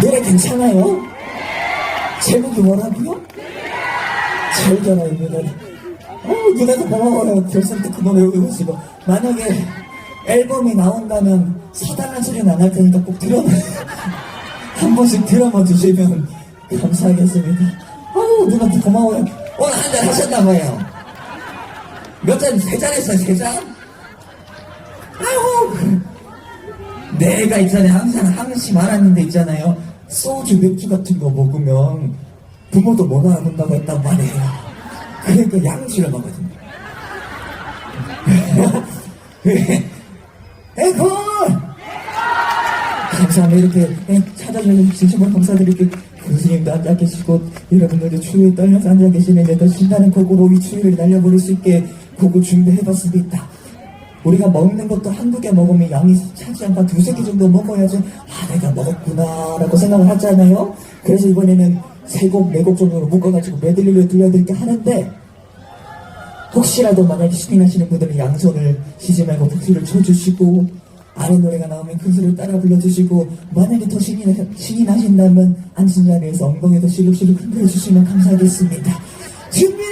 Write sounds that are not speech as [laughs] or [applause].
노래 괜찮아요? 제목이 뭐라고요? 제일 잘해요 누나는 어 누나도 고마워요 결승 때 그 노래 외우시고 만약에 앨범이 나온다면 사달란 소리는 안 할 테니까 꼭 들어봐 [laughs] 한 번씩 들어봐 주시면 감사하겠습니다 아우 누나한테 고마워요 오늘 한 잔 하셨나봐요 몇 잔? 세 잔 했어요 세 잔? 아이고 내가 있잖아요 항상 항시 말하는데 있잖아요. 소주 맥주 같은 거 먹으면 부모도 뭐라 한다고 했단 말이에요. 그러니까 양주를 먹거든요. [laughs] 에콜! 감사합니다. 이렇게 예, 찾아주셔서 진심으로 감사드리고 교수님도 앉아 계시고 여러분들도 추위에 떨면서 앉아 계시는데 더 신나는 곡으로 이 추위를 날려버릴 수 있게 곡을 준비해봤습니다 우리가 먹는 것도 한두 개 먹으면 양이 차지 않고 한 두세 개 정도 먹어야지 아 내가 먹었구나 라고 생각을 하잖아요. 그래서 이번에는 세 곡, 네 곡 정도로 묶어가지고 메들리를 들려드릴게 하는데 혹시라도 만약에 나시는 분들은 양손을 쉬지 말고 박수를 쳐주시고 아래 노래가 나오면 큰 소리를 따라 불러주시고 만약에 더 신이, 나, 신이 나신다면 앉은 자리에서 엉덩이도 실룩실룩 흔들어주시면 감사하겠습니다. 준비